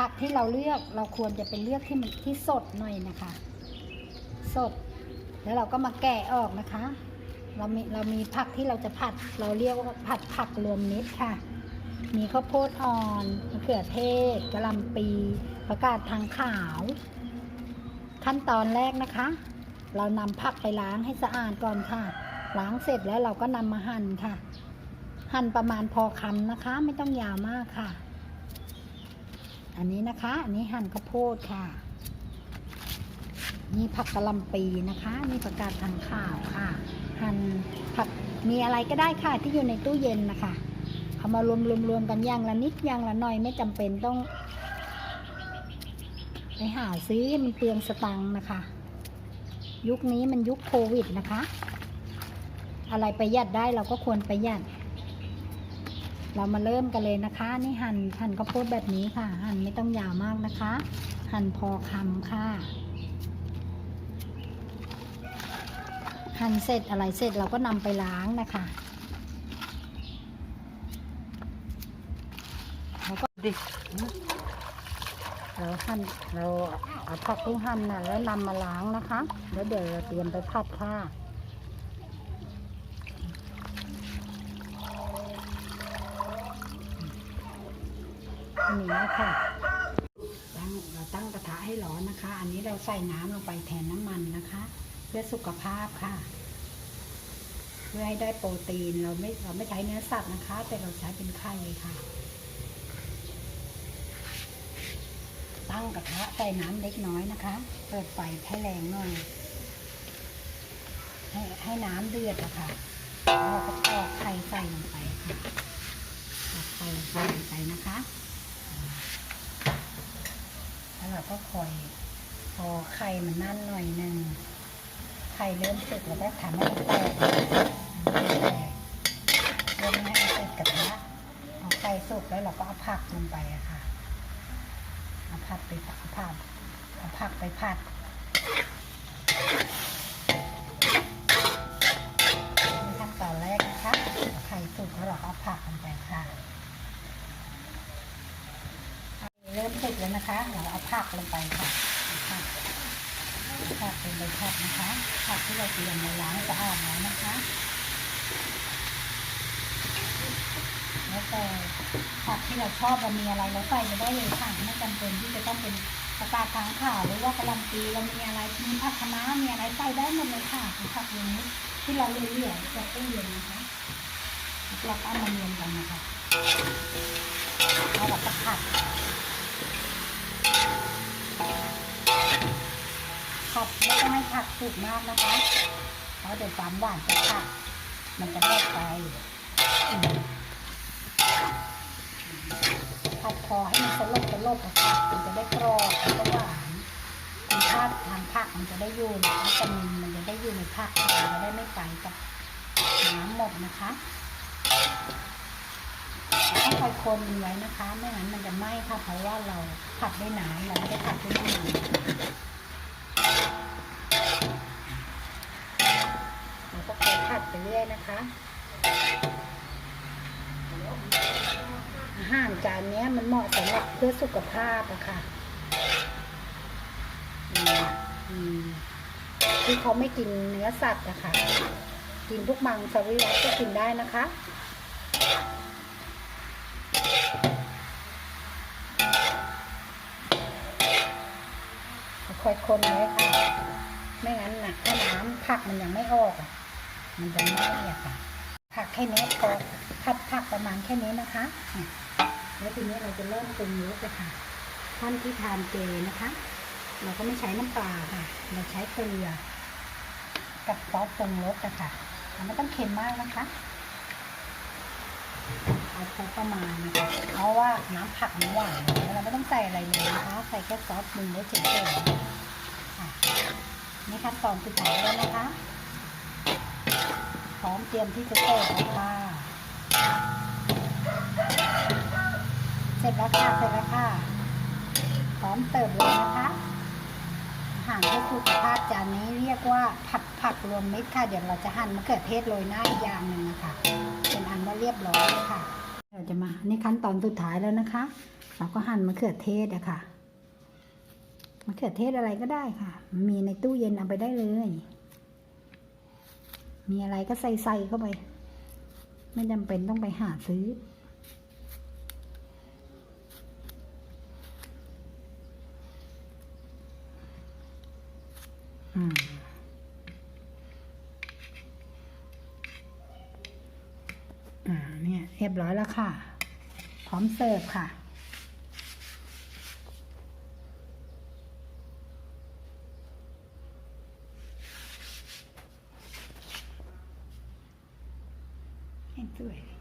ผักที่เราเลือกเราควรจะเป็นเลือกที่มันที่สดหน่อยนะคะ สด แล้วเราก็มาแกะออกนะคะ เรามีเรามีผักที่เราจะผัด เราเรียกว่าผัดผักรวมมิตรค่ะ มีข้าวโพดอ่อนมะเขือเทศกะหล่ำปีประกาศทางขาว ขั้นตอนแรกนะคะ เรานำผักไปล้างให้สะอาดก่อนค่ะ ล้างเสร็จแล้วเราก็นำมาหั่นค่ะ หั่นประมาณพอคำนะคะ ไม่ต้องยาวมากค่ะ อันนี้นะคะ อันนี้หั่นข้าวโพดค่ะ นี่ผักกะหล่ำปีนะคะ นี่ประกาศทางข่าวค่ะ หั่นผักมีอะไรก็ได้ค่ะที่อยู่ในตู้เย็นนะคะ เอามารวมรวมรวมกันอย่างละนิดอย่างละหน่อยไม่จำเป็นต้อง ไปหาซื้อมันเปลืองสตังค์นะคะ ยุคนี้มันยุคโควิดนะคะ อะไรประหยัดได้เราก็ควรประหยัด เรามาเริ่มกันเลยนะคะ นี่หั่นหั่นข้าวโพดแบบนี้ค่ะ หั่นไม่ต้องยาวมากนะคะ หั่นพอคำค่ะ หั่นเสร็จอะไรเสร็จเราก็นำไปล้างนะคะแล้วก็ดิเราหั่นเราเอาผักที่หั่นนะแล้วนำมาล้างนะคะ แล้วเดี๋ยวเราเตรียมไปผัดค่ะ อันนี้ค่ะตั้งเราตั้งกระทะให้ร้อนนะคะ อันนี้เราใส่น้ำลงไปแทนน้ำมันนะคะ เพื่อสุขภาพค่ะ เพื่อให้ได้โปรตีนเราไม่เราไม่ใช้เนื้อสัตว์นะคะ แต่เราใช้เป็นไข่ค่ะ ตั้งกระทะใส่น้ำเล็กน้อยนะคะ เปิดไฟให้แรงหน่อยให้ให้น้ำเดือดอะค่ะแล้วเราก็ตอกไข่ใส่ลงไปค่ะตอกไข่ใส่ลงไปนะคะ แล้วเราก็คอยพอไข่มันนั่นหน่อยหนึ่งไข่เริ่มสุกเราก็ทำให้มันแตกแตกเริ่มให้มันติดกระทะพอไข่สุกแล้วเราก็เอาผักลงไปอะค่ะเอาผัดไปผัดผัดเอาผักไปผัดขั้นตอนแรกนะคะไข่สุกแล้วเราก็เอาผักลงไปค่ะเริ่มสุกแล้ว นะคะ เราเอาผักลงไปค่ะผักผักลงไปผัดนะคะ ผักที่เราเตรียมมาล้างสะอาดแล้วนะคะ แล้วแต่ผักที่เราชอบเรามีอะไรเราใส่ไปได้เลยค่ะไม่จำเป็นที่จะต้องเป็นประกาศทางข่าวหรือว่ากะลำปีเรามีอะไรมีผักคะน้ามีอะไรใส่ได้หมดเลยค่ะผักอย่างนี้ที่เราเหลือๆจากตู้เย็นนะคะเราก็เอามาเรียนกันนะคะแล้วเราก็ผัด ไม่ต้องให้ผัดสุกมากนะคะ เพราะเดี๋ยวความหวานจะผัดมันจะแตกไปผัดคอให้มันสลบสลบอะคะมันจะได้กรอบแล้วก็หวานคุณภาพทางผักมันจะได้อยู่ในวิตามินมันจะได้อยู่ในผักมันจะได้ไม่ไปกับน้ำหมดนะคะต้องคอยคนไว้นะคะ ไม่งั้นมันจะไหม้ค่ะเพราะว่าเราผัดด้วยน้ำเราไม่ได้ผัดด้วยน้ำมันเราก็คอยผัดไป เรื่อยนะคะอาหารจานนี้มันเหมาะสำหรับเพื่อสุขภาพอะค่ะที่เขาไม่กินเนื้อสัตว์อะคะ กินพวกมังสวิรัตก็กินได้นะคะค่อยคนไว้ค่ะ ไม่งั้นหนะถ้าน้ำผักมันยังไม่ออกอะ มันจะไหม้อะค่ะผักแค่นี้พอผัดผักประมาณแค่นี้นะคะแล้วทีนี้เราจะเริ่มปรุงรสเลยค่ะท่านที่ทานเจนะคะ เราก็ไม่ใช้น้ำปลาค่ะ เราใช้เกลือกับซอสปรุงรสนะคะไม่ต้องเค็มมากนะคะเอาพอประมาณนะคะเพราะว่าน้ำผักมันหวานเราไม่ต้องใส่อะไรเลยนะคะใส่แค่ซอสปรุงรสเฉยๆนี่ขั้นตอนสุดท้ายแล้วนะคะ พร้อมเตรียมที่จะเสิร์ฟแล้วค่ะเสร็จแล้วค่ะเสร็จแล้วค่ะพร้อมเสิร์ฟเลยนะคะอาหารเพื่อสุขภาพจานนี้เรียกว่าผัดผักรวมมิตรค่ะ เดี๋ยวเราจะหั่นมะเขือเทศโรยหน้าอีกอย่างหนึ่งนะคะ เป็นอันว่าเรียบร้อยค่ะเราจะมานี่ขั้นตอนสุดท้ายแล้วนะคะ เราก็หั่นมะเขือเทศอะค่ะมะเขือเทศอะไรก็ได้ค่ะ มีในตู้เย็นเอาไปได้เลย มีอะไรก็ใส่ใส่เข้าไป ไม่จำเป็นต้องไปหาซื้อ อืมอ่าเนี่ยเรียบร้อยแล้วค่ะ พร้อมเสิร์ฟค่ะ 对。